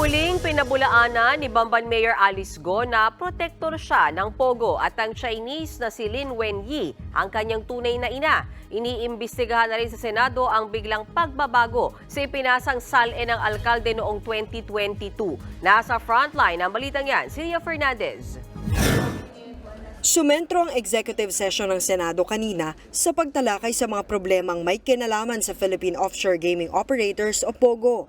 Muling pinabulaanan ni Bamban Mayor Alice Go na protektor siya ng Pogo at ang Chinese na si Lin Wenyi, ang kanyang tunay na ina. Iniimbestigahan na rin sa Senado ang biglang pagbabago sa ipinasang SALE ng alkalde noong 2022. Nasa frontline ang balitang yan, Celia Fernandez. Sumentro ang executive session ng Senado kanina sa pagtalakay sa mga problemang may kinalaman sa Philippine Offshore Gaming Operators o POGO.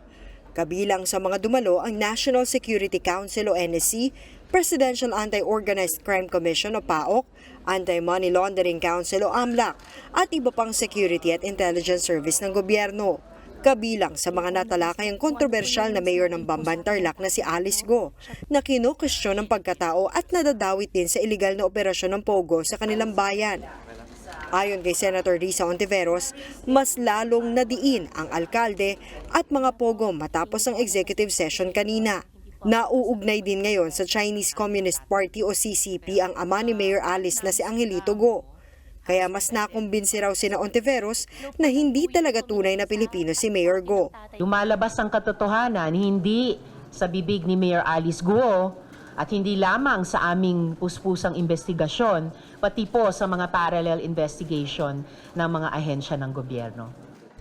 Kabilang sa mga dumalo ang National Security Council o NSC, Presidential Anti-Organized Crime Commission o PAOK, Anti-Money Laundering Council o AMLAC, at iba pang security at intelligence service ng gobyerno. Kabilang sa mga natalakay ang kontrobersyal na mayor ng Bamban Tarlac na si Alice Go, na kinukustyon ng pagkatao at nadadawit din sa iligal na operasyon ng Pogo sa kanilang bayan. Ayon kay Senator Risa Ontiveros, mas lalong nadiin ang alkalde at mga Pogo matapos ang executive session kanina. Nauugnay din ngayon sa Chinese Communist Party o CCP ang ama ni Mayor Alice na si Angelito Go. Kaya mas nakumbinsi raw sina Ontiveros na hindi talaga tunay na Pilipino si Mayor Go. Lumalabas ang katotohanan hindi sa bibig ni Mayor Alice Guo at hindi lamang sa aming puspusang investigasyon, pati po sa mga parallel investigation ng mga ahensya ng gobyerno.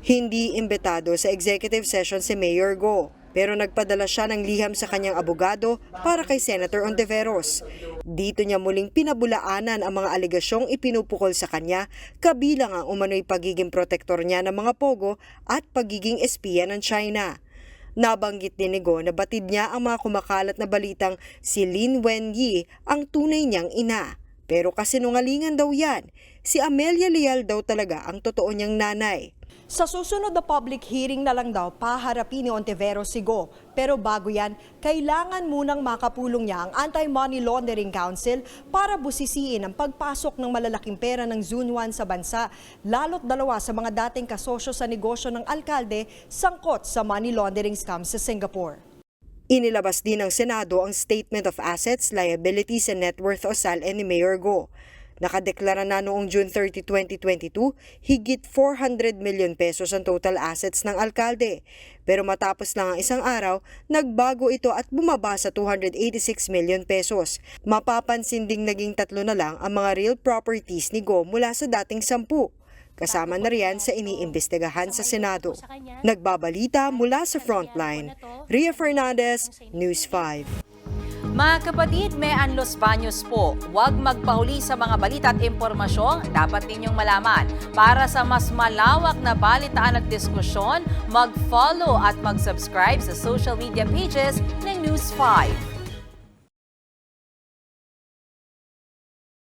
Hindi imbitado sa executive session si Mayor Go, pero nagpadala siya ng liham sa kanyang abogado para kay Senator Ontiveros. Dito niya muling pinabulaanan ang mga aligasyong ipinupukol sa kanya, kabilang ang umano'y pagiging protektor niya ng mga pogo at pagiging espiya ng China. Nabanggit din ni Go na batid niya ang mga kumakalat na balitang si Lin Wenyi ang tunay niyang ina. Pero kasinungalingan daw yan. Si Amelia Leal daw talaga ang totoo niyang nanay. Sa susunod na public hearing na lang daw, paharapin ni Ontiveros si Go. Pero bago yan, kailangan munang makapulong niya ang Anti-Money Laundering Council para busisiin ang pagpasok ng malalaking pera ng 1 sa bansa, lalo't dalawa sa mga dating kasosyo sa negosyo ng alkalde sangkot sa money laundering scam sa Singapore. Inilabas din ng Senado ang Statement of Assets, Liabilities and Net Worth o SALE ni Mayor Go. Nakadeklara na noong June 30, 2022, higit 400 million pesos ang total assets ng alkalde. Pero matapos lang ang isang araw, nagbago ito at bumaba sa 286 million pesos. Mapapansin ding naging tatlo na lang ang mga real properties ni Go mula sa dating sampu. Kasama na riyan sa iniimbestigahan sa Senado. Nagbabalita mula sa Frontline. Ria Fernandez, News 5. Mga kapatid, may Anlos Baños po. Huwag magpahuli sa mga balita at impormasyong dapat ninyong malaman. Para sa mas malawak na balitaan at diskusyon, mag-follow at mag-subscribe sa social media pages ng News 5.